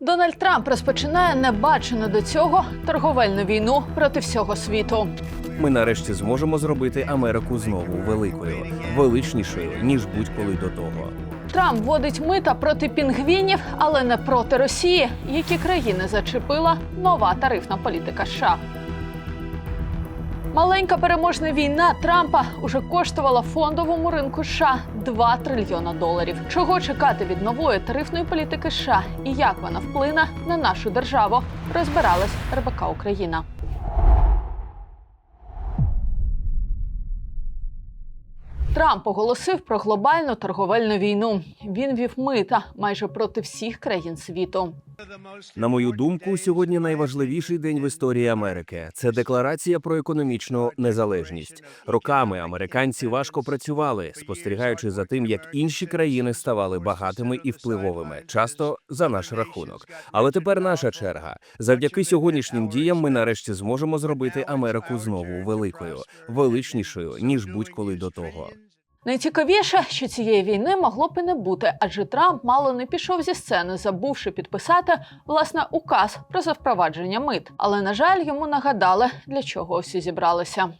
Дональд Трамп розпочинає небачену до цього торговельну війну проти всього світу. Ми нарешті зможемо зробити Америку знову великою, величнішою ніж будь-коли до того. Трамп вводить мита проти пінгвінів, але не проти Росії, які країни зачепила нова тарифна політика США. Маленька переможна війна Трампа уже коштувала фондовому ринку США 2 трильйона доларів. Чого чекати від нової тарифної політики США і як вона вплине на нашу державу, розбиралась РБК Україна. Трамп оголосив про глобальну торговельну війну. Він вів мита майже проти всіх країн світу. На мою думку, сьогодні найважливіший день в історії Америки це декларація про економічну незалежність. Роками американці важко працювали, спостерігаючи за тим, як інші країни ставали багатими і впливовими, часто за наш рахунок. Але тепер наша черга. Завдяки сьогоднішнім діям ми нарешті зможемо зробити Америку знову великою, величнішою ніж будь-коли до того. Найцікавіше, що цієї війни могло б і не бути, адже Трамп мало не пішов зі сцени, забувши підписати власне указ про запровадження мит. Але на жаль, йому нагадали, для чого всі зібралися.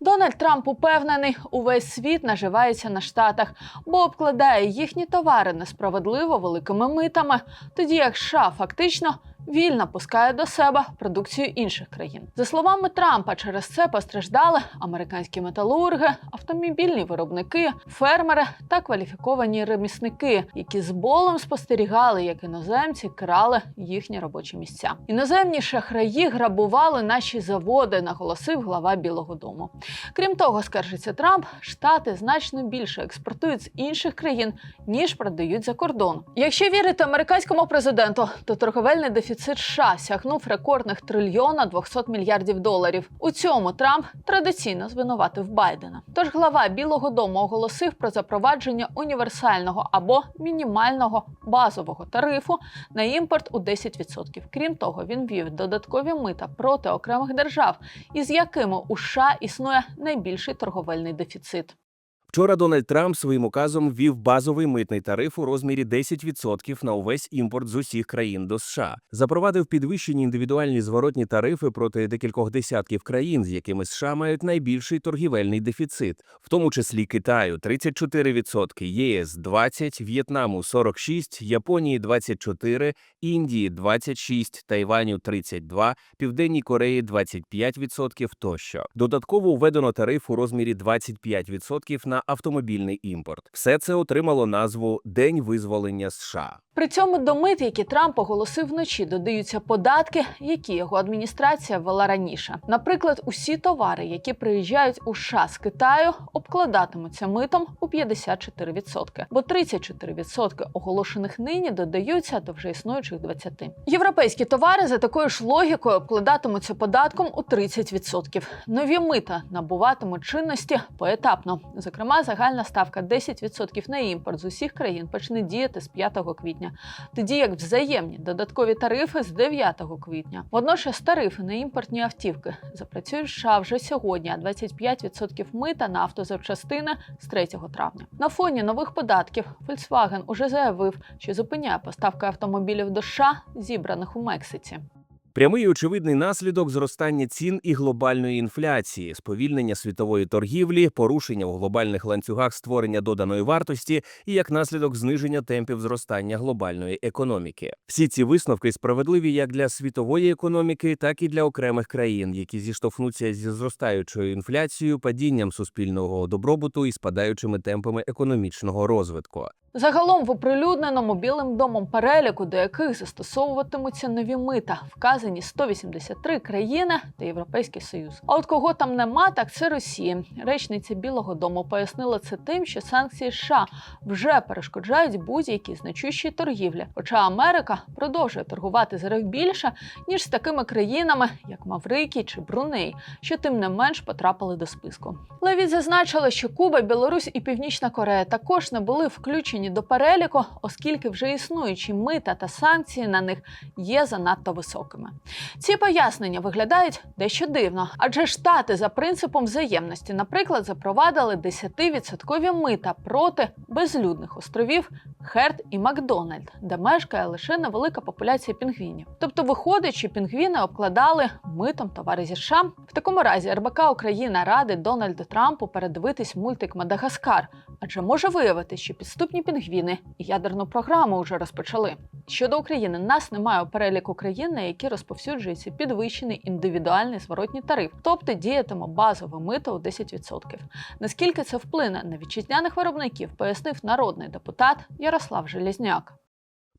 Дональд Трамп упевнений, увесь світ наживається на штатах, бо обкладає їхні товари несправедливо великими митами, тоді як США фактично вільно пускає до себе продукцію інших країн. За словами Трампа, через це постраждали американські металурги, автомобільні виробники, фермери та кваліфіковані ремісники, які з болем спостерігали, як іноземці крали їхні робочі місця. Іноземні шахраї грабували наші заводи, наголосив глава Білого Дому. Крім того, скаржиться Трамп, штати значно більше експортують з інших країн ніж продають за кордон. Якщо вірити американському президенту, то торговельний дефіцит США сягнув рекордних трильйона 200 мільярдів доларів. У цьому Трамп традиційно звинуватив Байдена. Тож глава Білого Дому оголосив про запровадження універсального або мінімального базового тарифу на імпорт у 10%. Крім того, він ввів додаткові мита проти окремих держав, із якими у США існує найбільший торговельний дефіцит. Вчора Дональд Трамп своїм указом ввів базовий митний тариф у розмірі 10% на увесь імпорт з усіх країн до США, запровадив підвищені індивідуальні зворотні тарифи проти декількох десятків країн, з якими США мають найбільший торгівельний дефіцит, в тому числі Китаю 34%, єС 20%, В'єтнаму 46%, Японії 24%, Індії 26%, Тайваню 32%, Південній Кореї 25% тощо. Додатково введено тариф у розмірі 25% на автомобільний імпорт. Все це отримало назву День визволення США. При цьому до мит, які Трамп оголосив вночі, додаються податки, які його адміністрація ввела раніше. Наприклад, усі товари, які приїжджають у США з Китаю, обкладатимуться митом у 54%, бо 34% оголошених нині додаються до вже існуючих 20%. Європейські товари за такою ж логікою обкладатимуться податком у 30%. Нові мита набуватимуть чинності поетапно. Зокрема, загальна ставка 10% на імпорт з усіх країн почне діяти з 5 квітня, тоді як взаємні додаткові тарифи з 9 квітня. Водночас тарифи на імпортні автівки запрацюють США вже сьогодні, а 25% мита на автозапчастини з 3 травня. На фоні нових податків Volkswagen уже заявив, що зупиняє поставки автомобілів до США, зібраних у Мексиці. Прямий очевидний наслідок зростання цін і глобальної інфляції, сповільнення світової торгівлі, порушення в глобальних ланцюгах створення доданої вартості і як наслідок зниження темпів зростання глобальної економіки. Всі ці висновки справедливі як для світової економіки, так і для окремих країн, які зіштовхнуться зі зростаючою інфляцією, падінням суспільного добробуту і спадаючими темпами економічного розвитку. Загалом в оприлюдненому білим домом переліку, до яких застосовуватимуться нові мита, вказані 183 країни та Європейський Союз. А от кого там нема, так це Росія. Речниця Білого Дому пояснила це тим, що санкції США вже перешкоджають будь-якій значущій торгівлі. Хоча Америка продовжує торгувати зараз більше ніж з такими країнами, як Маврикій чи Бруней, що тим не менш потрапили до списку. Левіт зазначила, що Куба, Білорусь і Північна Корея також не були включені включені до переліку, оскільки вже існуючі мита та санкції на них є занадто високими. Ці пояснення виглядають дещо дивно, адже штати за принципом взаємності, наприклад, запровадили 10% мита проти безлюдних островів Херт і Макдональд, де мешкає лише невелика популяція пінгвінів. Тобто, виходить, що пінгвіни обкладали митом товари зі США. В такому разі РБК Україна радить Дональду Трампу передивитись мультик Мадагаскар, адже може виявити, що підступні пінгвіни і ядерну програму вже розпочали. Щодо України, нас немає переліку країн, на які розповсюджується підвищений індивідуальний зворотній тариф, тобто діятиме базове мито у 10%. Наскільки це вплине на вітчизняних виробників, пояснив народний депутат Ярослав Желізняк.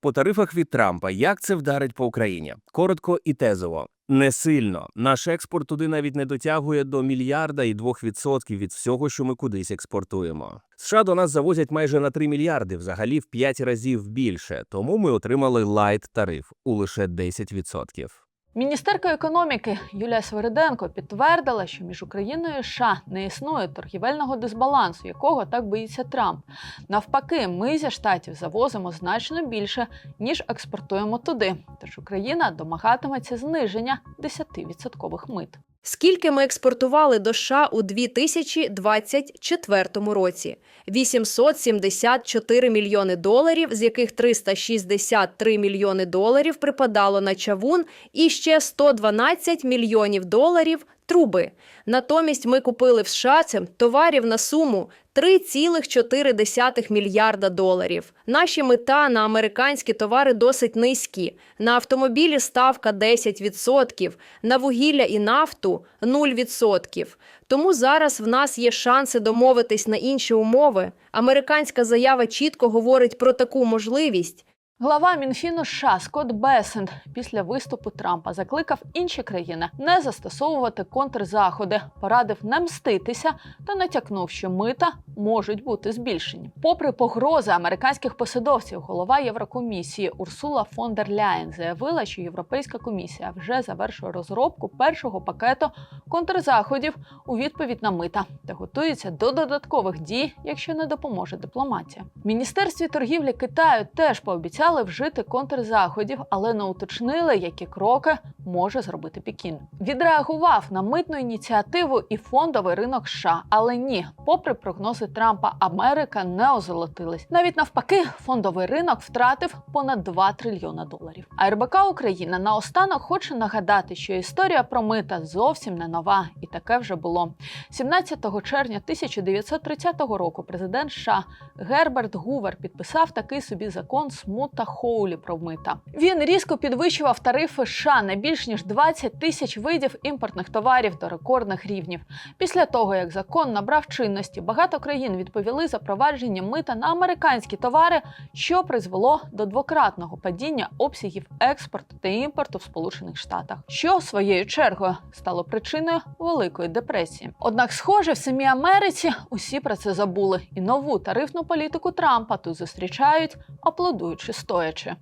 По тарифах від Трампа, як це вдарить по Україні? Коротко і тезово. Не сильно. Наш експорт туди навіть не дотягує до мільярда і двох відсотків від всього, що ми кудись експортуємо. США до нас завозять майже на 3 мільярди, взагалі в 5 разів більше. Тому ми отримали лайт тариф у лише 10%. Міністерка економіки Юлія Свириденко підтвердила, що між Україною і США не існує торгівельного дисбалансу, якого так боїться Трамп. Навпаки, ми зі штатів завозимо значно більше, ніж експортуємо туди. Тож Україна домагатиметься зниження 10% мит. Скільки ми експортували до США у 2024 році? 874 мільйони доларів, з яких 363 мільйони доларів припадало на чавун і ще 112 мільйонів доларів труби. Натомість ми купили в США товарів на суму 3,4 мільярда доларів. Наші мета на американські товари досить низькі. На автомобілі ставка 10%, на вугілля і нафту 0%. Тому зараз в нас є шанси домовитись на інші умови. Американська заява чітко говорить про таку можливість. Глава Мінфіну США Скотт Бесент після виступу Трампа закликав інші країни не застосовувати контрзаходи, порадив не мститися та натякнув, що мита можуть бути збільшені. Попри погрози американських посадовців, голова Єврокомісії Урсула фон дер Ляєн заявила, що Європейська комісія вже завершує розробку першого пакету контрзаходів у відповідь на мита та готується до додаткових дій, якщо не допоможе дипломатія. Міністерстві торгівлі Китаю теж пообіцяли вжити контрзаходів, але не уточнили, які кроки може зробити Пекін. Відреагував на митну ініціативу і фондовий ринок США, але ні, попри прогнози Трампа, Америка не озолотилась. Навіть навпаки, фондовий ринок втратив понад 2 трильйона доларів. А РБК Україна наостанок хоче нагадати, що історія про мита зовсім не нова, і таке вже було. 17 червня 1930 року президент США Герберт Гувер підписав такий собі закон Смута Хоулі про мита. Він різко підвищував тарифи США на більш ніж 20 тисяч видів імпортних товарів до рекордних рівнів. Після того, як закон набрав чинності, багато країн відповіли запровадженням мита на американські товари, що призвело до двократного падіння обсягів експорту та імпорту в Сполучених Штатах, що своєю чергою стало причиною Великої депресії. Однак, схоже, в самій Америці усі про це забули, і нову тарифну політику Трампа тут зустрічають, аплодуючи стоячи.